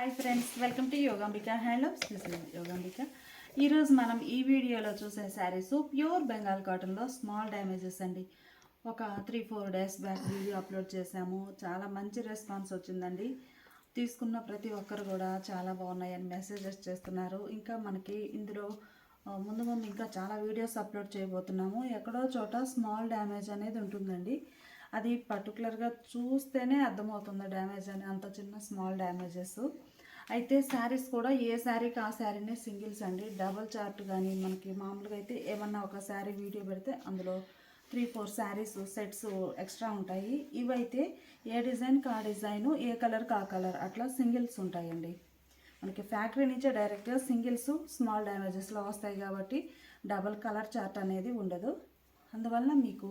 Hi friends welcome to Yogambika handlooms this Yogambika ఈరోజు మనం ఈ వీడియోలో చూసే శారీస్ ప్యూర్ బెంగాల్ కాటన్లో స్మాల్ డ్యామేజెస్ అండి. ఒక three four days back video upload చేశాము. చాలా మంచి రెస్పాన్స్ వచ్చిందండి. తీసుకున్న ప్రతి ఒక్కరు కూడా చాలా బాగున్నాయని మెసేజెస్ చేస్తున్నారు. ఇంకా మనకి ఇందులో ముందు ముందు ఇంకా చాలా వీడియోస్ అప్లోడ్ చేయబోతున్నాము. ఎక్కడో చోట స్మాల్ డ్యామేజ్ అనేది ఉంటుందండి. అది పర్టికులర్గా చూస్తేనే అర్థమవుతుంది డ్యామేజ్ అని అంత చిన్న స్మాల్ డ్యామేజెస్. అయితే శారీస్ కూడా ఏ శారీకి ఆ శారీనే సింగిల్స్ అండి. డబల్ చార్ట్ కానీ మనకి మామూలుగా అయితే ఏమన్నా ఒక శారీ వీడియో పెడితే అందులో three four saris sets extra ఉంటాయి. ఇవైతే ఏ డిజైన్కి ఆ డిజైను ఏ కలర్కి ఆ కలర్ అట్లా సింగిల్స్ ఉంటాయండి. మనకి ఫ్యాక్టరీ నుంచే డైరెక్ట్గా సింగిల్స్ స్మాల్ డ్యామేజెస్లో వస్తాయి కాబట్టి డబల్ కలర్ చార్ట్ అనేది ఉండదు. అందువల్ల మీకు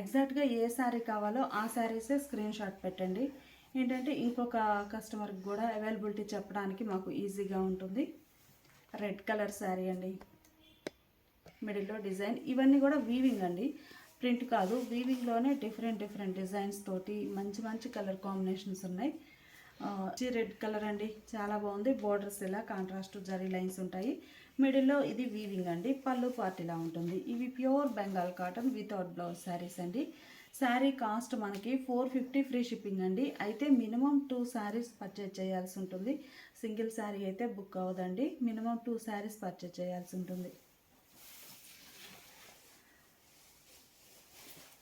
ఎగ్జాక్ట్గా ఏ శారీ కావాలో ఆ శారీసే స్క్రీన్ షాట్ పెట్టండి. ఏంటంటే ఇంకొక కస్టమర్కి కూడా అవైలబిలిటీ చెప్పడానికి మాకు ఈజీగా ఉంటుంది. రెడ్ కలర్ శారీ అండి. మిడిల్లో డిజైన్ ఇవన్నీ కూడా వీవింగ్ అండి. ప్రింట్ కాదు వీవింగ్లోనే డిఫరెంట్ డిఫరెంట్ డిజైన్స్ తోటి మంచి మంచి కలర్ కాంబినేషన్స్ ఉన్నాయి. రెడ్ కలర్ అండి. చాలా బాగుంది. బోర్డర్స్ ఇలా కాంట్రాస్ట్ జరీ లైన్స్ ఉంటాయి. మిడిల్లో ఇది వీవింగ్ అండి పళ్ళు పార్ట్ ఇలా ఉంటుంది. ఇవి pure Bengal cotton without blouse saris అండి. శారీ కాస్ట్ మనకి ఫోర్ ఫిఫ్టీ ఫ్రీ షిప్పింగ్ అండి. అయితే మినిమం టూ శారీస్ పర్చేజ్ చేయాల్సి ఉంటుంది. సింగిల్ శారీ అయితే బుక్ అవ్వదండి. మినిమం టూ శారీస్ పర్చేజ్ చేయాల్సి ఉంటుంది.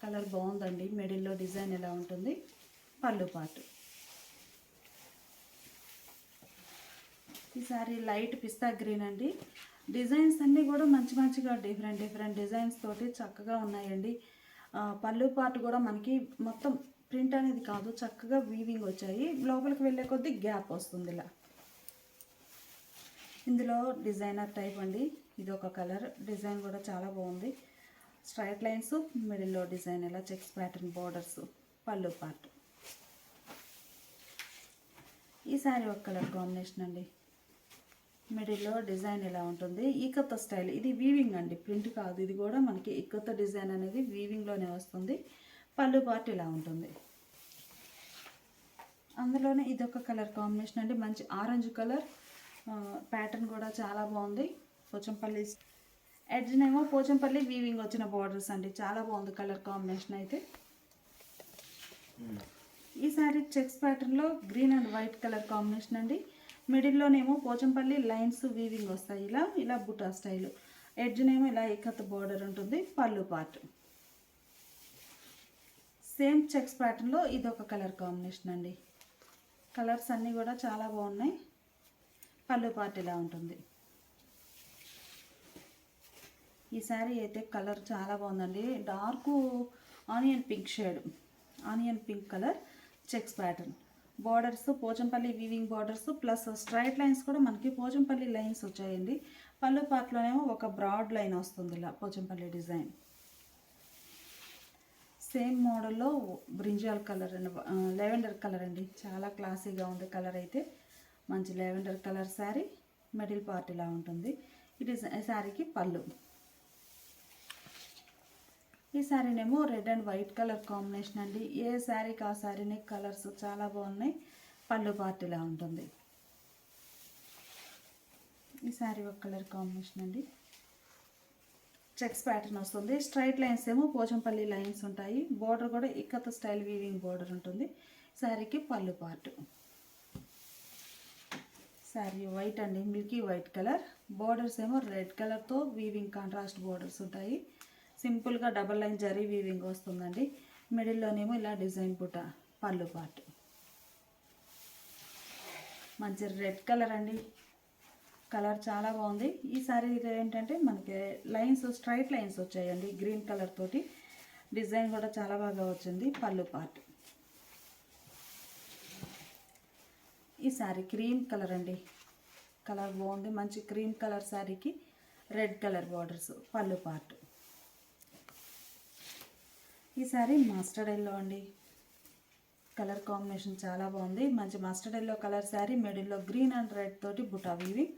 కలర్ బాగుందండి. మిడిల్లో డిజైన్ ఎలా ఉంటుంది? పళ్ళు పాటు. ఈ సారీ లైట్ పిస్తా గ్రీన్ అండి. డిజైన్స్ అన్నీ కూడా మంచి మంచిగా డిఫరెంట్ డిఫరెంట్ డిజైన్స్ తోటి చక్కగా ఉన్నాయండి. పళ్ళు పాటు కూడా మనకి మొత్తం ప్రింట్ అనేది కాదు చక్కగా వీవింగ్ వచ్చాయి. లోపలికి వెళ్ళే కొద్దీ గ్యాప్ వస్తుంది ఇలా. ఇందులో డిజైనర్ టైప్ అండి. ఇది ఒక కలర్. డిజైన్ కూడా చాలా బాగుంది. స్ట్రైట్ లైన్స్ మిడిల్లో డిజైన్ ఇలా checks pattern borders pallu part ఈ సారీ ఒక కలర్ కాంబినేషన్ అండి. మిడిల్లో డిజైన్ ఇలా ఉంటుంది? ఈకత్త స్టైల్. ఇది వీవింగ్ అండి. ప్రింట్ కాదు. ఇది కూడా మనకి ఇక్కత్త డిజైన్ అనేది వీవింగ్లోనే వస్తుంది. పళ్ళు పార్ట్ ఇలా ఉంటుంది. అందులోనే ఇదొక కలర్ కాంబినేషన్ అండి. మంచి ఆరెంజ్ కలర్. ప్యాటర్న్ కూడా చాలా బాగుంది. పోచంపల్లి ఎడ్జ్నేమో పోచంపల్లి వీవింగ్ వచ్చిన బార్డర్స్ అండి. చాలా బాగుంది కలర్ కాంబినేషన్ అయితే. ఈ సారీ చెక్స్ ప్యాటర్న్లో green and white colour combination అండి. మిడిల్లోనేమో పోచంపల్లి లైన్స్ వీవింగ్ వస్తాయి. ఇలా ఇలా బుటా స్టైల్. ఎడ్జ్నేమో ఇలా ఇక్కత్ బార్డర్ ఉంటుంది పళ్ళు పార్ట్ సేమ్ చెక్స్ ప్యాటర్న్లో ఇది ఒక కలర్ కాంబినేషన్ అండి. కలర్స్ అన్నీ కూడా చాలా బాగున్నాయి. పళ్ళు పార్ట్ ఇలా ఉంటుంది. ఈ శారీ అయితే కలర్ చాలా బాగుందండి. Dark onion pink shade onion pink colour checks pattern borders Pochampally weaving borders plus straight lines కూడా మనకి పోచంపల్లి లైన్స్ వచ్చాయండి. పళ్ళు పార్ట్లోనేమో ఒక బ్రాడ్ లైన్ వస్తుంది ఇలా పోచంపల్లి డిజైన్ సేమ్ మోడల్లో బ్రింజాల్ కలర్ అండి లెవెండర్ కలర్ అండి. చాలా క్లాసీగా ఉంది కలర్ అయితే మంచి lavender colour sari middle part ఇలా ఉంటుంది. ఈ డిజైన్ శారీకి పళ్ళు. ఈ శారీనేమో red and white colour combination అండి. ఏ శారీకి ఆ శారీని కలర్స్ చాలా బాగున్నాయి. పళ్ళు పార్టీలా ఉంటుంది. ఈ శారీ ఒక కలర్ కాంబినేషన్ అండి. చెక్స్ ప్యాటర్న్ వస్తుంది. స్ట్రైట్ లైన్స్ ఏమో పోచంపల్లి లైన్స్ ఉంటాయి. బోర్డర్ కూడా ఇక్కత స్టైల్ వీవింగ్ బోర్డర్ ఉంటుంది. శారీకి పళ్ళు పార్ట్. శారీ వైట్ అండి. Milky white colour. బోర్డర్స్ ఏమో రెడ్ కలర్తో వీవింగ్ కాంట్రాస్ట్ బోర్డర్స్ ఉంటాయి. సింపుల్గా డబల్ లైన్ జరీ వీవింగ్ వస్తుందండి. మిడిల్లోనేమో ఇలా డిజైన్ పుట పళ్ళు పాటు. మంచి రెడ్ కలర్ అండి. కలర్ చాలా బాగుంది. ఈ సారీ ఏంటంటే మనకి లైన్స్ స్ట్రైట్ లైన్స్ వచ్చాయండి. గ్రీన్ కలర్ తోటి డిజైన్ కూడా చాలా బాగా వచ్చింది పళ్ళు పార్ట్ ఈ శారీ క్రీమ్ కలర్ అండి. కలర్ బాగుంది. మంచి క్రీమ్ కలర్ శారీకి red colour borders pallu part ఈ శారీ మాస్టర్డ్ ఎల్లో అండి. కలర్ కాంబినేషన్ చాలా బాగుంది. మంచి మస్టర్డ్ ఎల్లో కలర్ శారీ మిడిల్లో గ్రీన్ అండ్ రెడ్ తోటి బుటా వీవింగ్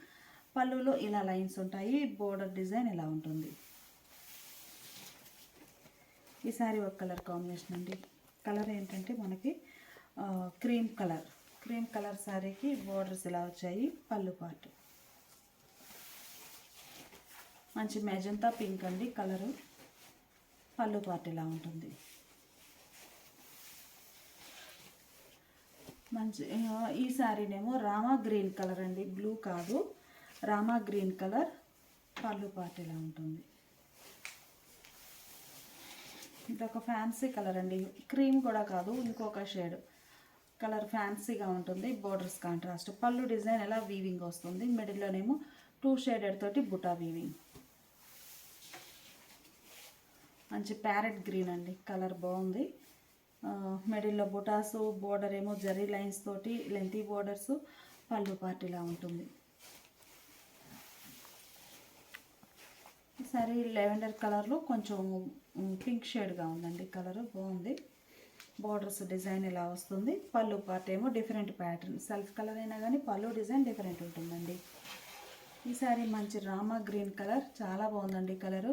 పళ్ళులో ఇలా లైన్స్ ఉంటాయి. బోర్డర్ డిజైన్ ఇలా ఉంటుంది. ఈ శారీ ఒక కలర్ కాంబినేషన్ అండి. కలర్ ఏంటంటే మనకి క్రీమ్ కలర్. క్రీమ్ కలర్ శారీకి బోర్డర్స్ ఇలా వచ్చాయి పళ్ళు పాటు. మంచి మెజంతా పింక్ అండి కలరు. పళ్ళు పాటు ఇలా ఉంటుంది. మంచి ఈ శారీనేమో రామా గ్రీన్ కలర్ అండి. బ్లూ కాదు. రామా గ్రీన్ కలర్ పళ్ళు పాటు ఇలా ఉంటుంది. ఇదొక ఫ్యాన్సీ కలర్ అండి. క్రీమ్ కూడా కాదు ఇంకొక షేడ్. కలర్ ఫ్యాన్సీగా ఉంటుంది బోర్డర్స్ కాంట్రాస్ట్. పళ్ళు డిజైన్ ఎలా వీవింగ్ వస్తుంది? మిడిల్లోనేమో టూ షేడెడ్ తోటి బుటా వీవింగ్ మంచి ప్యారెట్ గ్రీన్ అండి. కలర్ బాగుంది. మెడిల్లో మిడిల్లో బుటాసు బోర్డర్ ఏమో జరీ లైన్స్ తోటి లెంతీ బోర్డర్స్ పళ్ళు పార్టీలా ఉంటుంది. ఈసారి లెవెండర్ కలర్లో కొంచెం పింక్ షేడ్గా ఉందండి కలరు బాగుంది. బోర్డర్స్ డిజైన్ ఇలా వస్తుంది. పళ్ళు పార్ట్ ఏమో డిఫరెంట్ ప్యాటర్న్ సెల్ఫ్ కలర్ అయినా కానీ పళ్ళు డిజైన్ డిఫరెంట్ ఉంటుందండి. ఈ సారీ మంచి రామా గ్రీన్ కలర్ చాలా బాగుందండి కలరు.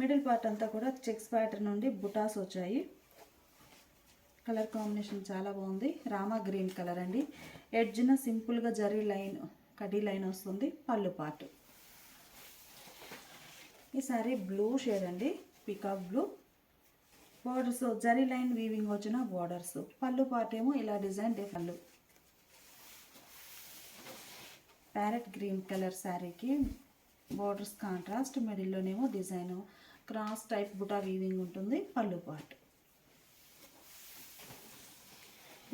మిడిల్ పార్ట్ అంతా కూడా చెక్స్ ప్యాటర్న్ నుండి బుటాస్ వచ్చాయి. కలర్ కాంబినేషన్ చాలా బాగుంది. రామా గ్రీన్ కలర్ అండి. ఎడ్జ్న సింపుల్గా జరీ లైన్ కడీ లైన్ వస్తుంది. పళ్ళు పార్ట్ ఈ సారీ బ్లూ షేడ్ అండి. Peacock blue. Borders zari line weaving వచ్చిన బార్డర్స్. పళ్ళు పార్ట్ ఏమో ఇలా డిజైన్ డే పళ్ళు. ప్యారెట్ గ్రీన్ కలర్ శారీకి borders contrast మిడిల్లోనేమో design. Cross type buta weaving ఉంటుంది పళ్ళు పార్ట్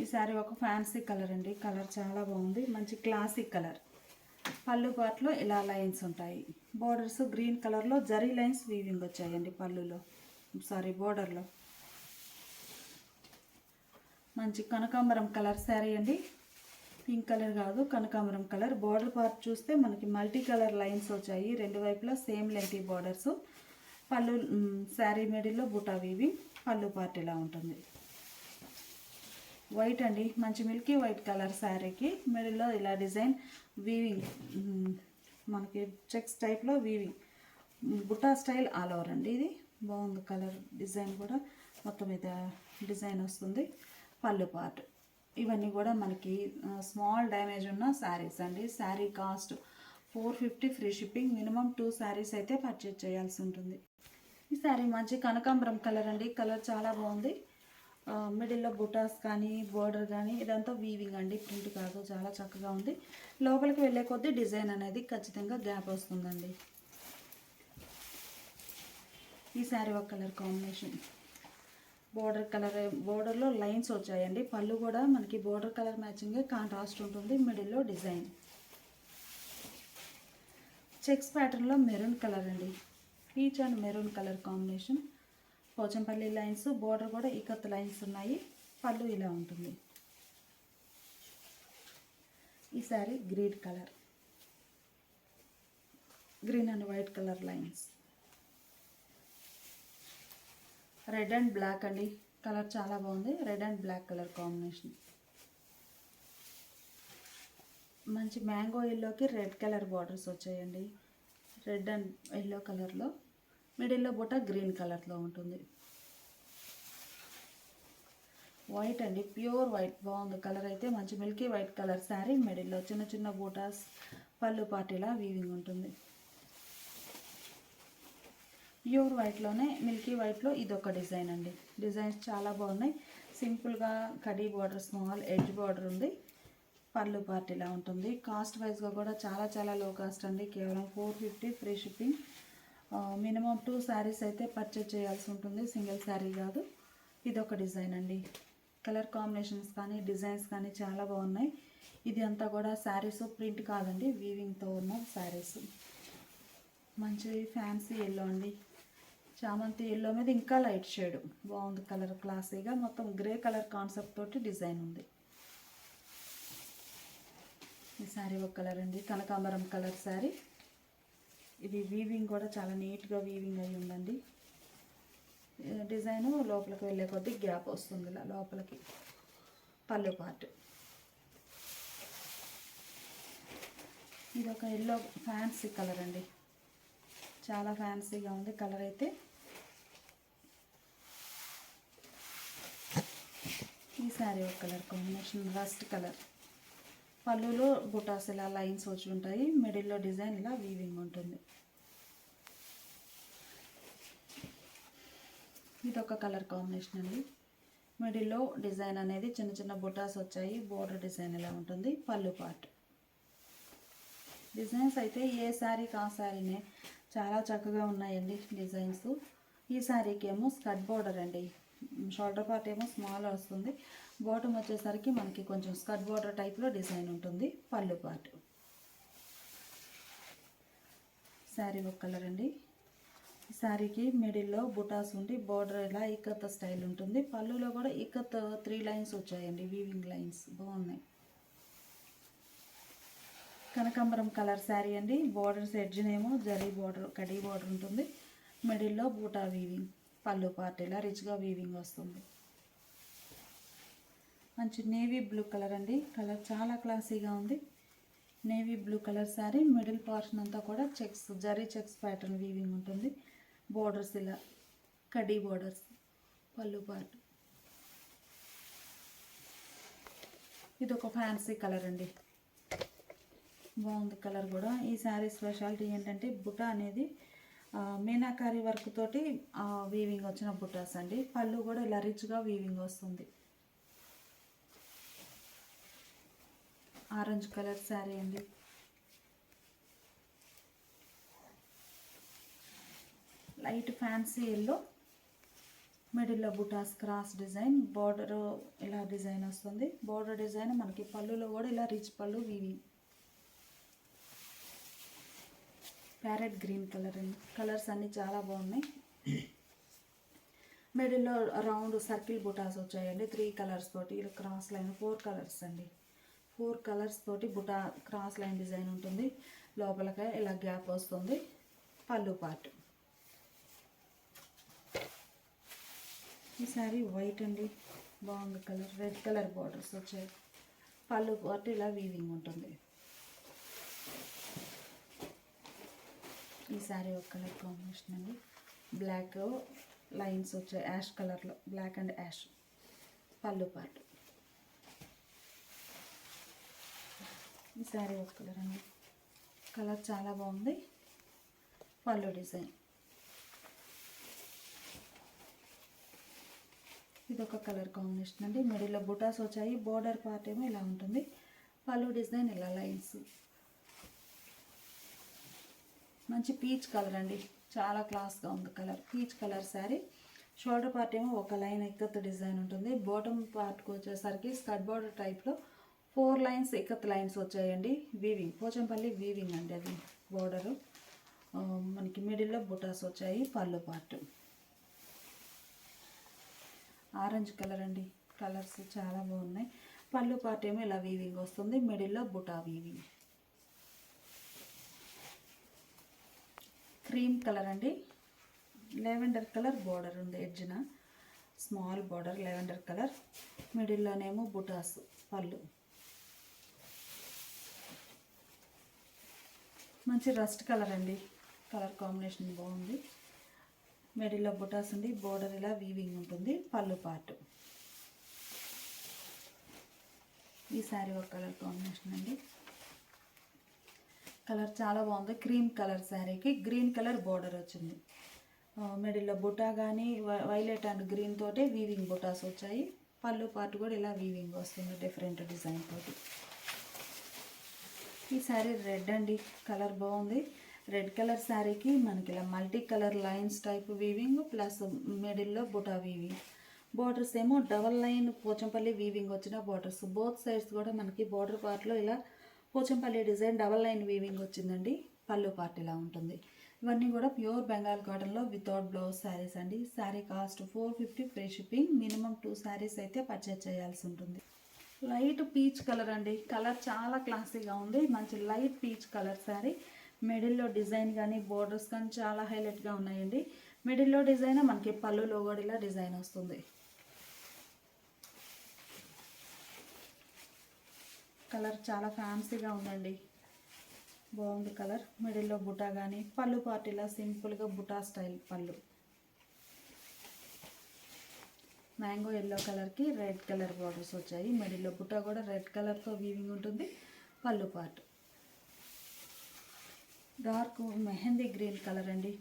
ఈ శారీ ఒక ఫ్యాన్సీ కలర్ అండి. కలర్ చాలా బాగుంది. మంచి క్లాసిక్ కలర్. పళ్ళు పార్ట్లో ఇలా లైన్స్ ఉంటాయి. బోర్డర్స్ గ్రీన్ కలర్లో జరీ లైన్స్ వీవింగ్ వచ్చాయండి పళ్ళులో. సారీ బోర్డర్లో. మంచి కనకాంబరం కలర్ శారీ అండి. పింక్ కలర్ కాదు కనకాంబరం కలర్. బోర్డర్ పార్ట్ చూస్తే మనకి మల్టీ కలర్ లైన్స్ వచ్చాయి. రెండు వైపులా సేమ్ లెంటీ బోర్డర్స్. పళ్ళు శారీ మిడిల్లో బుటా వీవింగ్ పళ్ళు పార్ట్ ఇలా ఉంటుంది. వైట్ అండి. మంచి మిల్కీ వైట్ కలర్ శారీకి. మిడిల్లో ఇలా డిజైన్ వీవింగ్ మనకి చెక్స్ టైప్లో weaving buta style all over అండి ఇది. బాగుంది కలర్ డిజైన్ కూడా. మొత్తం మీద డిజైన్ వస్తుంది. పళ్ళు పార్ట్. ఇవన్నీ కూడా మనకి స్మాల్ డ్యామేజ్ ఉన్న శారీస్ అండి. Sari cost four fifty free shipping. Minimum two saris అయితే పర్చేజ్ చేయాల్సి ఉంటుంది. ఈ శారీ మంచి కనకాంబరం కలర్ అండి. కలర్ చాలా బాగుంది. మిడిల్లో బుటాస్ కానీ బోర్డర్ కానీ ఇదంతా వీవింగ్ అండి. ప్రింట్ కాదు చాలా చక్కగా ఉంది. లోపలికి వెళ్ళే కొద్దీ డిజైన్ అనేది ఖచ్చితంగా గ్యాప్ వస్తుందండి. ఈ శారీ ఒక కలర్ కాంబినేషన్. బోర్డర్ కలర్ బోర్డర్లో లైన్స్ వచ్చాయండి. పళ్ళు కూడా మనకి బోర్డర్ కలర్ మ్యాచింగే కాంట్రాస్ట్ ఉంటుంది మిడిల్లో డిజైన్. చెక్స్ ప్యాటర్న్లో మెరూన్ కలర్ అండి. Peach and maroon colour combination. Pochampally lines border కూడా ఇకత్ లైన్స్ ఉన్నాయి. పళ్ళు ఇలా ఉంటుంది. ఈ sari green colour. Green and white colour lines. Red and black అండి. కలర్ చాలా బాగుంది. Red and black colour combination. మంచి మ్యాంగో ఎల్లోకి రెడ్ కలర్ బార్డర్స్ వచ్చాయండి. రెడ్ అండ్ ఎల్లో కలర్లో. మిడిల్లో బుట్ట గ్రీన్ కలర్లో ఉంటుంది. వైట్ అండి. ప్యూర్ వైట్ బాగుంది. కలర్ అయితే మంచి మిల్కీ వైట్ కలర్ శారీ మిడిల్లో చిన్న చిన్న బూటాస్ పళ్ళు పాటిలా వీవింగ్ ఉంటుంది. ప్యూర్ వైట్లోనే మిల్కీ వైట్లో ఇదొక డిజైన్ అండి. డిజైన్స్ చాలా బాగున్నాయి. సింపుల్గా కడీ బార్డర్ స్మాల్ ఎడ్జ్ బార్డర్ ఉంది. పళ్ళు పార్టీలా ఉంటుంది. కాస్ట్ వైజ్గా కూడా చాలా చాలా లో కాస్ట్ అండి. కేవలం four fifty free shipping minimum two saris అయితే పర్చేజ్ చేయాల్సి ఉంటుంది. సింగిల్ శారీ కాదు. ఇదొక డిజైన్ అండి. కలర్ కాంబినేషన్స్ కానీ డిజైన్స్ కానీ చాలా బాగున్నాయి. ఇది అంతా కూడా శారీస్ ప్రింట్ కాదండి. వీవింగ్తో ఉన్న శారీస్. మంచి ఫ్యాన్సీ ఎల్లో అండి. చామంతి ఎల్లో మీద ఇంకా లైట్ షేడ్ బాగుంది కలర్ క్లాసీగా మొత్తం గ్రే కలర్ కాన్సెప్ట్ తోటి డిజైన్ ఉంది. ఈ శారీ ఒక కలర్ అండి. కనకాంబరం కలర్ శారీ. ఇది వీవింగ్ కూడా చాలా నీట్గా వీవింగ్ అయి ఉందండి. డిజైన్ లోపలికి వెళ్ళే కొద్దీ గ్యాప్ వస్తుంది ఇలా లోపలికి పళ్ళు పార్ట్ ఇది ఒక ఎల్లో ఫ్యాన్సీ కలర్ అండి. చాలా ఫ్యాన్సీగా ఉంది కలర్ అయితే. ఈ శారీ ఒక కలర్ కాంబినేషన్ రస్ట్ కలర్ పళ్ళులో బుటాస్ ఇలా లైన్స్ వచ్చి ఉంటాయి. మిడిల్లో డిజైన్ ఇలా వీవింగ్ ఉంటుంది. ఇది ఒక కలర్ కాంబినేషన్ అండి. మిడిల్లో డిజైన్ అనేది చిన్న చిన్న బుటాస్ వచ్చాయి. బోర్డర్ డిజైన్ ఇలా ఉంటుంది. పళ్ళు పార్ట్ డిజైన్స్ అయితే ఏ శారీకి ఆ శారీనే చాలా చక్కగా ఉన్నాయండి డిజైన్స్. ఈ శారీకి ఏమో స్కర్ట్ బోర్డర్ అండి. షోల్డర్ పార్ట్ ఏమో స్మాల్ వస్తుంది. బాటమ్ వచ్చేసరికి మనకి కొంచెం స్కర్ట్ బార్డర్ టైప్లో డిజైన్ ఉంటుంది పళ్ళు పార్ట్ శారీ ఒక కలర్ అండి. శారీకి మిడిల్లో బుటాస్ ఉండి బోర్డర్ ఇలా ఇక్కత్ స్టైల్ ఉంటుంది. పళ్ళులో కూడా ఇక్కత్ త్రీ లైన్స్ వచ్చాయండి వీవింగ్ లైన్స్ బాగున్నాయి. కనకాంబరం కలర్ శారీ అండి. బోర్డర్స్ ఎడ్జ్నేమో జరీ బార్డర్ కడీ బోర్డర్ ఉంటుంది. మిడిల్లో బూటా వీవింగ్ పళ్ళు పార్ట్ ఇలా రిచ్గా వీవింగ్ వస్తుంది. మంచి నేవీ బ్లూ కలర్ అండి. కలర్ చాలా క్లాసీగా ఉంది. Navy blue colour sari. Middle portion అంతా కూడా checks zari checks pattern weaving ఉంటుంది. బోర్డర్స్ ఇలా కడీ బోర్డర్స్ పళ్ళు పార్ట్ ఇది ఒక ఫ్యాన్సీ కలర్ అండి. బాగుంది కలర్ కూడా. ఈ శారీ స్పెషాలిటీ ఏంటంటే బుట అనేది మీనాకారి వర్క్ తోటి వీవింగ్ వచ్చిన బుటాస్ అండి. పళ్ళు కూడా ఇలా రిచ్గా వీవింగ్ వస్తుంది. ఆరెంజ్ కలర్ శారీ అండి. లైట్ ఫ్యాన్సీ ఎల్లో మిడిల్లో బుటాస్ క్రాస్ డిజైన్ బార్డర్ ఇలా డిజైన్ వస్తుంది. బార్డర్ డిజైన్ మనకి పళ్ళులో కూడా ఇలా రిచ్ పళ్ళు వివి. ప్యారెట్ గ్రీన్ కలర్ అండి. కలర్స్ అన్నీ చాలా బాగున్నాయి. మిడిల్లో రౌండ్ సర్కిల్ బుటాస్ వచ్చాయండి. త్రీ కలర్స్ తోటి ఇలా క్రాస్ లైన్ ఫోర్ కలర్స్ అండి. ఫోర్ కలర్స్ తోటి బుటా క్రాస్ లైన్ డిజైన్ ఉంటుంది. లోపలకి ఇలా గ్యాప్ వస్తుంది. పళ్ళు పార్ట్. ఈ సారీ వైట్ అండి. బాగుంది కలర్. రెడ్ కలర్ బార్డర్స్ వచ్చాయి. పళ్ళు పార్ట్ ఇలా వీవింగ్ ఉంటుంది. ఈ సారీ ఒక కలర్ కాంబినేషన్ అండి. బ్లాక్ లైన్స్ వచ్చాయి. యాష్ కలర్లో. Black and ash. Pallu part. ఈ సారీ ఒక కలర్ అండి కలర్ చాలా బాగుంది. పళ్ళు డిజైన్. ఇది ఒక కలర్ కాంబినేషన్ అండి. మిడిల్లో బుటాస్ వచ్చాయి. బోర్డర్ పార్ట్ ఏమో ఇలా ఉంటుంది. పళ్ళు డిజైన్ ఇలా లైన్స్. మంచి పీచ్ కలర్ అండి. చాలా క్లాస్గా ఉంది colour. Peach colour sari shoulder part ఏమో ఒక లైన్ ఎక్కత్ డిజైన్ ఉంటుంది. బాటమ్ పార్ట్కి వచ్చేసరికి స్కర్ట్ బార్డర్ టైప్లో ఫోర్ లైన్స్ ఎక్కత్ లైన్స్ వచ్చాయండి. వీవింగ్ పోచంపల్లి వీవింగ్ అండి అది బోర్డరు. మనకి మిడిల్లో బుటాస్ వచ్చాయి పళ్ళు పార్ట్. ఆరెంజ్ కలర్ అండి. కలర్స్ చాలా బాగున్నాయి. పళ్ళు పార్ట్ ఏమో ఇలా వీవింగ్ వస్తుంది. మిడిల్లో బుటా వీవింగ్. క్రీమ్ కలర్ అండి. లెవెండర్ కలర్ బోర్డర్ ఉంది ఎడ్జ్న. Small border lavender colour. మిడిల్లోనేమో butas pallu. మంచి రస్ట్ కలర్ అండి. కలర్ కాంబినేషన్ బాగుంది. మిడిల్లో బుటాస్ ఉంది బోర్డర్ ఇలా వీవింగ్ ఉంటుంది పళ్ళు పార్ట్ ఈ శారీ ఒక కలర్ కాంబినేషన్ అండి. కలర్ చాలా బాగుంది. క్రీమ్ కలర్ శారీకి గ్రీన్ కలర్ బోర్డర్ వచ్చింది. మెడిల్లో మిడిల్లో బుటా కానీ వైలెట్ అండ్ గ్రీన్ తోటే వీవింగ్ బుటాస్ వచ్చాయి. పళ్ళు పార్ట్ కూడా ఇలా వీవింగ్ వస్తుంది డిఫరెంట్ డిజైన్ తోటి. ఈ శారీ రెడ్ అండి. కలర్ బాగుంది. రెడ్ కలర్ శారీకి మనకి ఇలా multi colour lines type weaving plus మిడిల్లో బుటా వీవింగ్. బోర్డర్స్ ఏమో డబల్ లైన్ పోచంపల్లి వీవింగ్ వచ్చిన బోర్డర్స్ బోత్ సైడ్స్ కూడా మనకి బోర్డర్ పార్ట్లో ఇలా Pochampally design double line weaving వచ్చిందండి. పళ్ళు పార్ట్ ఇలా ఉంటుంది. ఇవన్నీ కూడా ప్యూర్ బెంగాల్ కాటన్లో వితౌట్ బ్లౌజ్ శారీస్ అండి. Sari cost four fifty free shipping minimum two saris అయితే పర్చేజ్ చేయాల్సి ఉంటుంది. లైట్ పీచ్ కలర్ అండి. కలర్ చాలా క్లాసీగా ఉంది. మంచి లైట్ పీచ్ కలర్ శారీ. మిడిల్లో డిజైన్ కానీ బోర్డర్స్ కానీ చాలా హైలైట్గా ఉన్నాయండి. మిడిల్లో డిజైన్ మనకి పళ్ళులో కూడా ఇలా డిజైన్ వస్తుంది. కలర్ చాలా ఫ్యాన్సీగా ఉందండి. బాగుంది కలర్. మిడిల్లో బుటా కానీ పళ్ళు పార్టీలా సింపుల్గా buta style pallu. Mango yellow కలర్కి రెడ్ కలర్ బార్డర్స్ వచ్చాయి. మిడిల్లో బుట్ట కూడా రెడ్ కలర్తో వీవింగ్ ఉంటుంది. Pallu part dark mehndi green colour అండి.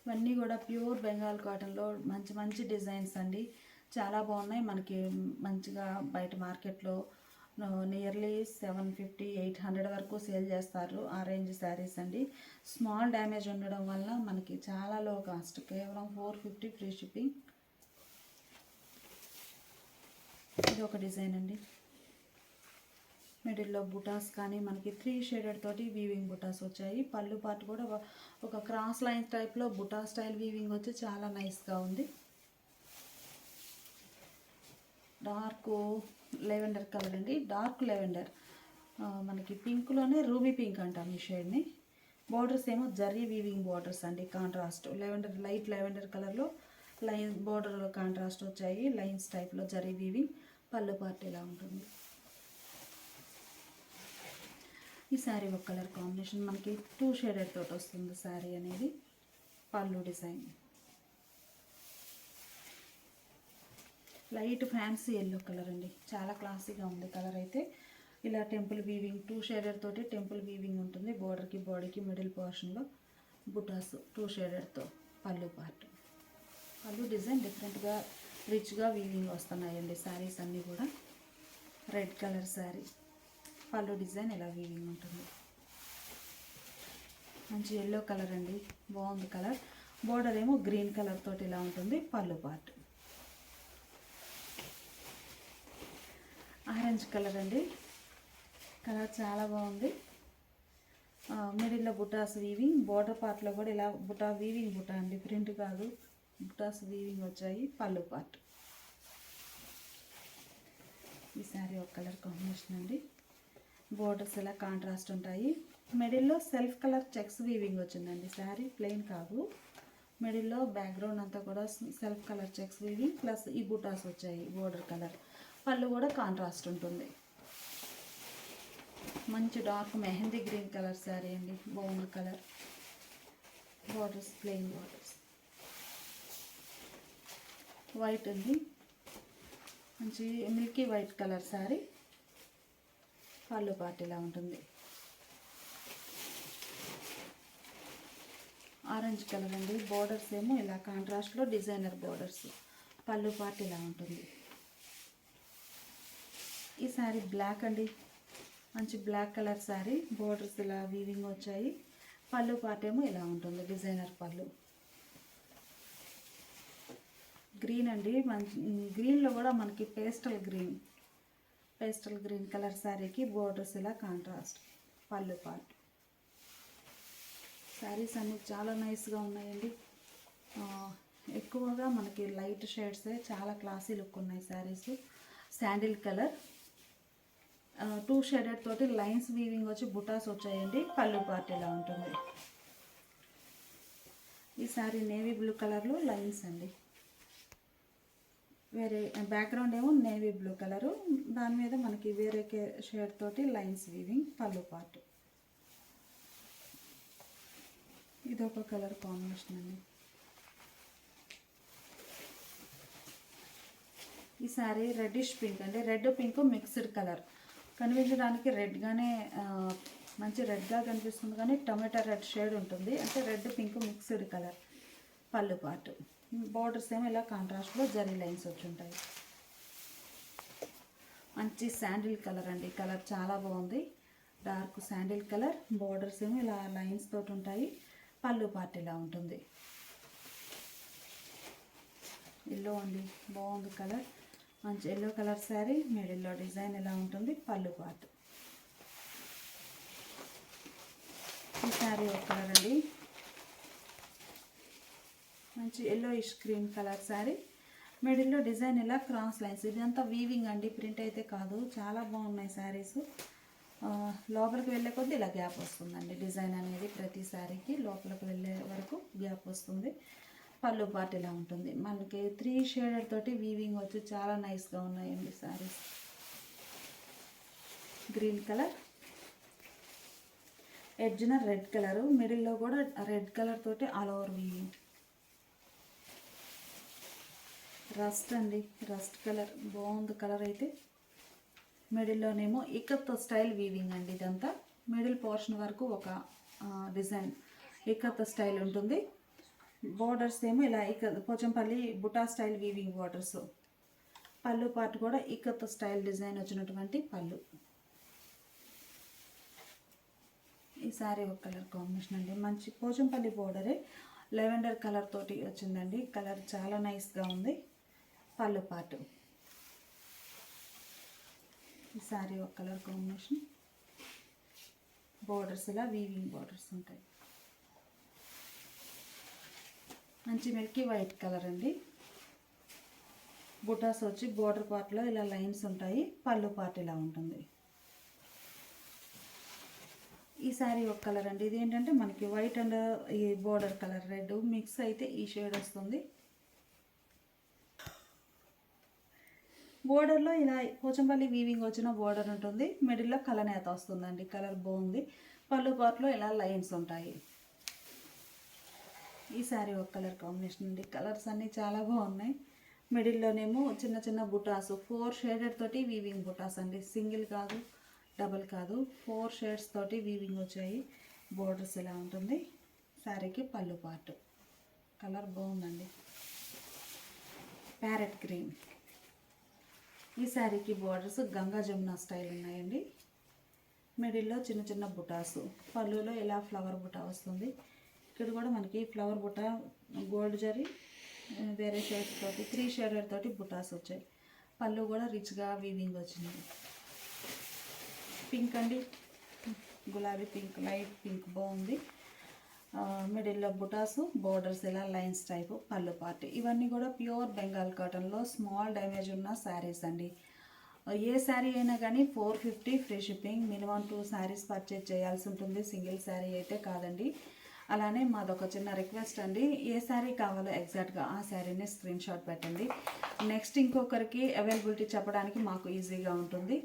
ఇవన్నీ కూడా ప్యూర్ బెంగాల్ కాటన్లో మంచి మంచి డిజైన్స్ అండి. చాలా బాగున్నాయి. మనకి మంచిగా బయట మార్కెట్లో nearly seven fifty eight hundred వరకు సేల్ చేస్తారు. ఆ రేంజ్ శారీస్ అండి. స్మాల్ డ్యామేజ్ ఉండడం వల్ల మనకి చాలా లో కాస్ట్ కేవలం ఫోర్ ఫిఫ్టీ ఫ్రీ షిప్పింగ్. ఇది ఒక డిజైన్ అండి. మిడిల్లో బుటాస్ కానీ మనకి త్రీ షేడెడ్ తోటి వీవింగ్ బుటాస్ వచ్చాయి. పళ్ళు పాటు కూడా ఒక- క్రాస్ లైన్ టైప్లో బుటా స్టైల్ వీవింగ్ వచ్చి చాలా నైస్గా ఉంది. డార్క్ లెవెండర్ కలర్ అండి. Dark lavender. మనకి పింక్లోనే రూబీ పింక్ అంటాం ఈ షేడ్ని బార్డర్స్ ఏమో జర్రీ వీవింగ్ బార్డర్స్ అండి కాంట్రాస్ట్. లెవెండర్ లైట్ లెవెండర్ కలర్లో లైన్ బార్డర్ కాంట్రాస్ట్ వచ్చాయి లైన్స్ టైప్లో జరీ వీవింగ్ పళ్ళు పార్ట్ ఇలా ఉంటుంది. ఈ శారీ ఒక కలర్ కాంబినేషన్. మనకి టూ షేడెడ్ తోటి వస్తుంది శారీ అనేది pallu design. Light fancy yellow colour అండి. చాలా క్లాసీగా ఉంది కలర్ అయితే. ఇలా టెంపుల్ వీవింగ్ టూ షేడెడ్ తోటి టెంపుల్ వీవింగ్ ఉంటుంది. బోర్డర్కి బాడీకి మిడిల్ పోర్షన్లో బుటాస్ టూ షేడెడ్తో పళ్ళు పార్ట్. పళ్ళు డిజైన్ డిఫరెంట్గా రిచ్గా వీవింగ్ వస్తున్నాయండి శారీస్ అన్నీ కూడా. Red colour sari. Pallu design ఇలా వీవింగ్ ఉంటుంది. మంచి ఎల్లో కలర్ అండి. బాగుంది కలర్. బోర్డర్ ఏమో గ్రీన్ కలర్ తోటి ఇలా ఉంటుంది. పళ్ళు పార్ట్ ఆరెంజ్ కలర్ అండి. కలర్ చాలా బాగుంది. మిడిల్లో బుటాస్ వీవింగ్. బోర్డర్ పార్ట్లో కూడా ఇలా బుటా వీవింగ్ బుటా అండి. ప్రింట్ కాదు. బుటాస్ వీవింగ్ వచ్చాయి పళ్ళు పార్ట్ ఈ శారీ ఒక కలర్ కాంబినేషన్ అండి. బోర్డర్స్ ఇలా కాంట్రాస్ట్ ఉంటాయి. మిడిల్లో సెల్ఫ్ కలర్ చెక్స్ వీవింగ్ వచ్చిందండి. శారీ ప్లెయిన్ కాదు. మిడిల్లో బ్యాక్గ్రౌండ్ అంతా కూడా self colour checks weaving plus ఈ బుటాస్ వచ్చాయి బోర్డర్ కలర్. పళ్ళు కూడా కాంట్రాస్ట్ ఉంటుంది. మంచి dark mehndi green colour sari అండి. బాగుంది colour. Borders plain borders. White ఉంది. మంచి మిల్కీ వైట్ కలర్ శారీ పళ్ళు పార్టీలా ఉంటుంది. ఆరెంజ్ కలర్ అండి బోర్డర్స్ ఏమో ఇలా కాంట్రాస్ట్లో డిజైనర్ బోర్డర్స్ పళ్ళు పార్టీలా ఇలా ఉంటుంది. ఈ శారీ బ్లాక్ అండి. మంచి బ్లాక్ కలర్ శారీ బోర్డర్స్ ఇలా వీవింగ్ వచ్చాయి. పళ్ళు పార్టీ ఏమో ఇలా ఉంటుంది. డిజైనర్ పళ్ళు. గ్రీన్ అండి. మంచి గ్రీన్లో కూడా మనకి pastel green pastel green colour శారీకి బోర్డర్స్ ఇలా కాంట్రాస్ట్ పళ్ళు పార్ట్ శారీస్ అన్నీ చాలా నైస్గా ఉన్నాయండి. ఎక్కువగా మనకి లైట్ షేడ్సే చాలా క్లాసీ లుక్ ఉన్నాయి saris. Sandal colour. Two shaded తోటి లైన్స్ వీవింగ్ వచ్చి బుటాస్ వచ్చాయండి. పళ్ళు పార్ట్ ఇలా ఉంటుంది. ఈ శారీ నేవీ బ్లూ కలర్లో లైన్స్ అండి. వేరే బ్యాక్గ్రౌండ్ ఏమో నేవీ బ్లూ కలరు దాని మీద మనకి వేరే షేడ్ తోటి లైన్స్ వీవింగ్ పళ్ళు పార్ట్ ఇదొక కలర్ కాంబినేషన్ అండి. ఈ సారీ రెడ్డిష్ పింక్ అంటే రెడ్ పింక్ మిక్స్డ్ కలర్ కనిపించడానికి రెడ్గానే మంచి రెడ్గా కనిపిస్తుంది కానీ టమాటా రెడ్ షేడ్ ఉంటుంది. అంటే రెడ్ పింక్ మిక్స్డ్ కలర్ పళ్ళు పాటు బార్డర్స్ ఏమో ఇలా కాంట్రాస్ట్లో జరీ లైన్స్ వచ్చి ఉంటాయి. మంచి శాండిల్ కలర్ అండి. కలర్ చాలా బాగుంది. డార్క్ శాండిల్ కలర్ బోర్డర్స్ ఏమో ఇలా లైన్స్ తోటి ఉంటాయి. పళ్ళు పార్ట్ ఇలా ఉంటుంది. ఎల్లో అండి. బాగుంది కలర్ మంచి ఎల్లో కలర్ శారీ మిడిల్లో డిజైన్ ఎలా ఉంటుంది? పళ్ళు పార్ట్ ఈ శారీ ఒక కలర్ అండి. మంచి ఎల్లో ఇష్ క్రీమ్ కలర్ శారీ మిడిల్లో డిజైన్ ఇలా క్రాస్ లైన్స్ ఇదంతా వీవింగ్ అండి ప్రింట్ అయితే కాదు. చాలా బాగున్నాయి శారీస్ లోపలికి వెళ్ళే కొద్దీ ఇలా గ్యాప్ వస్తుందండి డిజైన్ అనేది ప్రతి శారీకి లోపలికి వెళ్ళే వరకు గ్యాప్ వస్తుంది. పళ్ళు పార్ట్ ఇలా ఉంటుంది. మనకి త్రీ షేడర్ తోటి వీవింగ్ వచ్చి. చాలా నైస్గా ఉన్నాయండి శారీస్ గ్రీన్ కలర్ ఎడ్జ్న రెడ్ కలర్ మిడిల్లో కూడా రెడ్ కలర్ తోటి ఆల్ ఓవర్ వీవింగ్ రస్ట్ అండి. రస్ట్ కలర్ బాగుంది కలర్ అయితే. మిడిల్లోనేమో ఇక్కత్ స్టైల్ వీవింగ్ అండి ఇదంతా. మిడిల్ పోర్షన్ వరకు ఒక డిజైన్ ఇక్కత్ స్టైల్ ఉంటుంది. బోర్డర్స్ ఏమో ఇలా ఇక Pochampally buta style weaving borders. Pallu part కూడా ఇక్కత్ స్టైల్ డిజైన్ వచ్చినటువంటి పళ్ళు. ఈ సారీ ఒక కలర్ కాంబినేషన్ అండి. మంచి పోచంపల్లి బోర్డరే. లెవెండర్ కలర్ తోటి వచ్చిందండి. కలర్ చాలా నైస్గా ఉంది. పళ్ళు పార్ట్ ఈ సారీ ఒక కలర్ కాంబినేషన్. బోర్డర్స్ ఇలా వీవింగ్ బోర్డర్స్ ఉంటాయి. మంచి మిల్కీ వైట్ కలర్ అండి. బుటాస్ వచ్చి బోర్డర్ పార్ట్లో ఇలా లైన్స్ ఉంటాయి. పళ్ళు పార్ట్ ఇలా ఉంటుంది. ఈ శారీ ఒక కలర్ అండి. ఇది ఏంటంటే మనకి వైట్ అండ్ ఈ బోర్డర్ కలర్. రెడ్ మిక్స్ అయితే ఈ షేడ్ వస్తుంది. బోర్డర్లో ఇలా పోచంపల్లి వీవింగ్ వచ్చిన బోర్డర్ ఉంటుంది. మిడిల్లో కలనేత వస్తుందండి. కలర్ బాగుంది. పళ్ళు పార్ట్లో ఇలా లైన్స్ ఉంటాయి. ఈ శారీ ఒక కలర్ కాంబినేషన్ అండి. కలర్స్ అన్నీ చాలా బాగున్నాయి. మిడిల్లోనేమో చిన్న చిన్న బుటాస్ ఫోర్ షేడెడ్ తోటి వీవింగ్ బుటాస్ అండి. సింగిల్ కాదు డబల్ కాదు. ఫోర్ షేడ్స్ తోటి వీవింగ్ వచ్చాయి. బోర్డర్స్ ఇలా ఉంటుంది. శారీకి పళ్ళు పార్ట్ కలర్ బాగుందండి. Parrot green. ఈ శారీకి బోర్డర్స్ గంగా జమున స్టైల్ ఉన్నాయండి. మిడిల్లో చిన్న చిన్న బుటాసు. పళ్ళులో ఇలా ఫ్లవర్ బుటా వస్తుంది. ఇక్కడ కూడా మనకి ఫ్లవర్ బుటా గోల్డ్ జరీ వేరే షేడ్ తోటి త్రీ షేడెడ్ తోటి బుటాస్ వచ్చాయి. పళ్ళు కూడా రిచ్గా వీవింగ్ వచ్చింది. పింక్ అండి. గులాబీ పింక్ లైట్ పింక్ బాగుంది. మిడిల్లో బుటాసు బోర్డర్స్ ఇలా లైన్స్ టైపు పళ్ళు పార్ట్ ఇవన్నీ కూడా ప్యూర్ బెంగాల్ కాటన్లో స్మాల్ డ్యామేజ్ ఉన్న శారీస్ అండి. ఏ శారీ అయినా కానీ four fifty free shipping minimum two saris purchase చేయాల్సి ఉంటుంది. సింగిల్ శారీ అయితే కాదండి. అలానే మాదొక చిన్న రిక్వెస్ట్ అండి. ఏ శారీ కావాలో ఎగ్జాక్ట్గా ఆ శారీని స్క్రీన్ షాట్ పెట్టండి. నెక్స్ట్ ఇంకొకరికి అవైలబిలిటీ చెప్పడానికి మాకు ఈజీగా ఉంటుంది.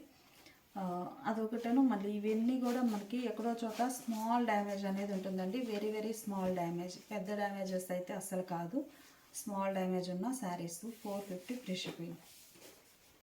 అదొకటను మళ్ళీ ఇవన్నీ కూడా మనకి ఎక్కడో చోట స్మాల్ డ్యామేజ్ అనేది ఉంటుందండి. వెరీ వెరీ స్మాల్ డ్యామేజ్ పెద్ద డ్యామేజెస్ అయితే అస్సలు కాదు. స్మాల్ డ్యామేజ్ ఉన్న saris four fifty free shipping